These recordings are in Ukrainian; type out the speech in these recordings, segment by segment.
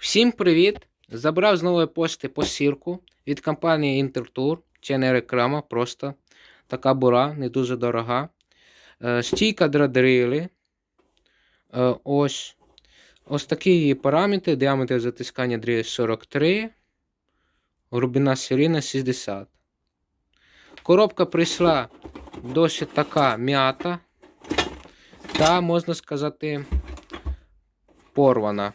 Всім привіт! Забрав з нової пошти посірку від компанії Інтертур. Це не реклама, просто така бура, не дуже дорога. Е, Стійка для дрили. Е, Ось. Ось такі її параметри. Діаметр затискання дрілі 43. Глибина серійна 60. Коробка прийшла досить така м'ята. Та, можна сказати, порвана.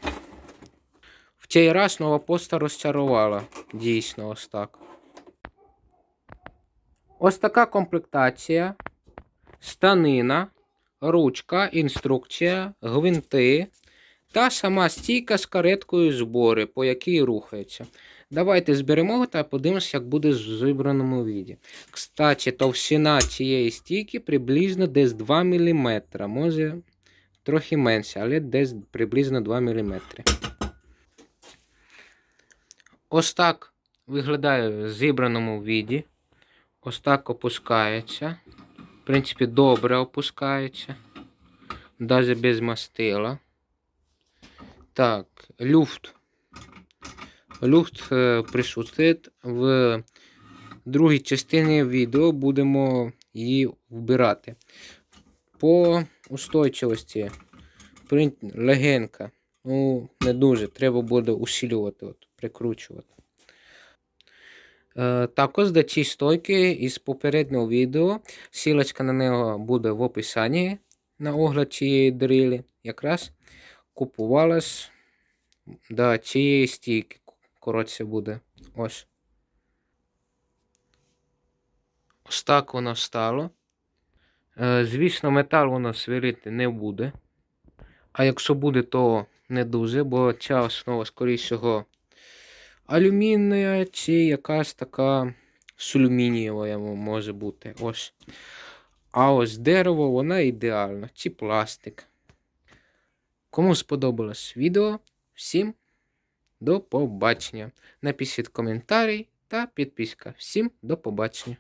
В цей раз нова пошта розчарувала. Дійсно, ось так. Ось така комплектація. Станина, ручка, інструкція, гвинти та сама стійка з кареткою збори, по якій рухається. Давайте зберемо та подивимося, як буде в зібраному віді. Кстати, товщина цієї стійки приблизно десь 2 мм. Може трохи менше, але десь приблизно 2 мм. Ось так виглядає в зібраному віді. Ось так опускається. В принципі, добре опускається. Навіть без мастила. Так, люфт. Люфт е, присутствує. В другій частині відео будемо її вбирати. По устойчивості. Легенька. Ну, не дуже. Треба буде усилювати, от, прикручувати. Е, також до ці стойки із попереднього відео. Сілочка на нього буде в описанні на огляд цієї дрилі. Якраз купувалась до цієї стійки. Коротше буде. Ось. Ось так воно стало. Е, звісно, метал воно сверлити не буде. А якщо буде, то не дуже, бо ця основа, скорішого, алюмінія чи якась така сулюмінієва може бути. Ось. А ось дерево, вона ідеальна, чи пластик. Кому сподобалось відео, всім до побачення. Напишіть коментарі та підписка. Всім до побачення.